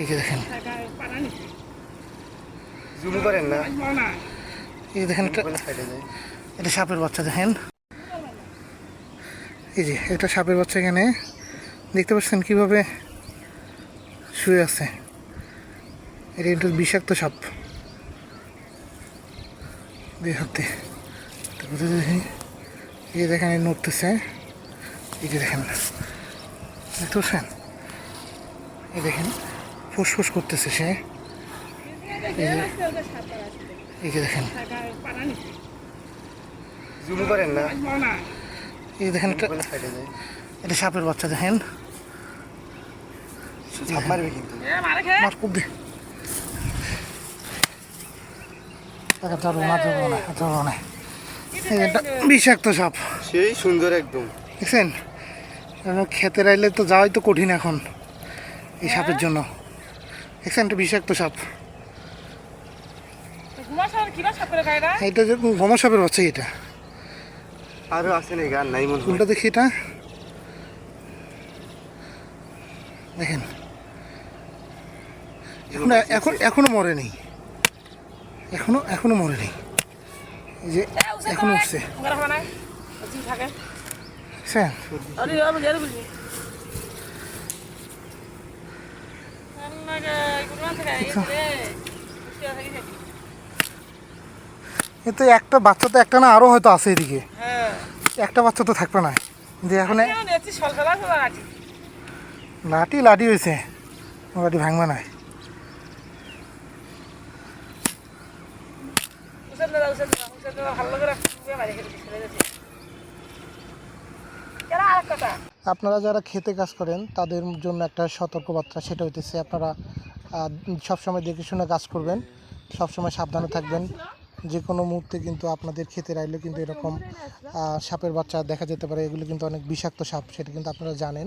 এই যে দেখেন। জুম করেন না। এই দেখেন একটা এটা সাপের বাচ্চা দেখেন। এই যে একটা সাপের বাচ্চা এখানে। দেখতে পাচ্ছেন কীভাবে শুয়ে আছে। এটা কিন্তু বিষাক্ত সাপ। দিয়ে হাতে। এই দেখেন নড়তেছে। এই যে দেখেন। দেখতে পাচ্ছেন? এই দেখেন। ফুসফুস করতেছে সে। এই যে দেখেন। এই দেখেন একটা এটা সাপের বাচ্চা দেখেন। মারবে কিন্তু। মার খুব দে। ধরবো না ধরবো না বিষাক্ত সাপ। সেই সুন্দর একদম। দেখছেন? এখন খেতে রাইলে তো যাওয়াই তো কঠিন এখন এই সাপের জন্য। দেখছেন একটা বিষাক্ত সাপ। এটা যে ভমা সাপের বাচ্চা এটা। আরও আছে নাকি আর নাই মনে হয়। দেখি এটা? দেখেন। এখনও এখন এখনও মরেনি এখনও এখনও মরেনি এই যে এখনও উঠছে। এ একটা বাচ্চা তো একটা না, আরও হয়তো আছে এদিকে। একটা বাচ্চা তো থাকবে না। যে এখন লাঠি লাঠি হয়েছে। লাঠি ভাঙবে না। আপনারা যারা খেতে কাজ করেন, তাদের জন্য একটা সতর্কবার্তা, সেটা হইতেছে আপনারা সবসময় দেখে শুনে কাজ করবেন, সবসময় সাবধানে থাকবেন। যে কোনো মুহূর্তে কিন্তু আপনাদের খেতে আইলে কিন্তু এরকম সাপের বাচ্চা দেখা যেতে পারে, এগুলো কিন্তু অনেক বিষাক্ত সাপ, সেটা কিন্তু আপনারা জানেন।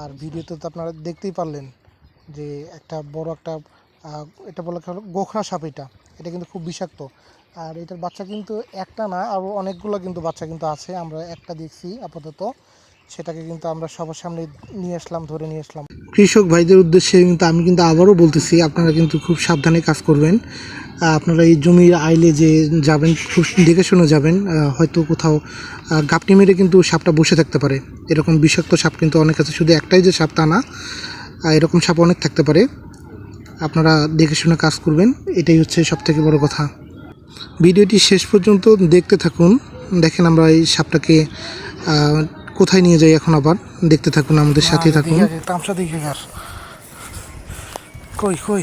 আর ভিডিওতে তো আপনারা দেখতেই পারলেন যে একটা বড় একটা এটা বলা হলো গোখরা সাপ এটা এটা কিন্তু খুব বিষাক্ত। আর এটার বাচ্চা কিন্তু একটা না আরও অনেকগুলো কিন্তু বাচ্চা কিন্তু আছে, আমরা একটা দেখছি আপাতত। সেটাকে কিন্তু আমরা সবার সামনে নিয়ে আসলাম, ধরে নিয়ে আসলাম। কৃষক ভাইদের উদ্দেশ্যে কিন্তু আমি কিন্তু আবারও বলতেছি, আপনারা কিন্তু খুব সাবধানে কাজ করবেন। আপনারা এই জমির আইলে যে যাবেন, খুব দেখে শুনে যাবেন হয়তো কোথাও গাপটি মেরে কিন্তু সাপটা বসে থাকতে পারে। এরকম বিষাক্ত সাপ কিন্তু অনেক আছে, শুধু একটাই যে সাপ তা না এরকম সাপ অনেক থাকতে পারে। আপনারা দেখে শুনে কাজ করবেন, এটাই হচ্ছে সব থেকে বড় কথা। ভিডিওটি শেষ পর্যন্ত দেখতে থাকুন, দেখেন আমরা এই সাপটাকে কোথায় নিয়ে যাই এখন আবার? দেখতে থাকুন আমাদের সাথে থাকুন। তামসা দিকে কই কই?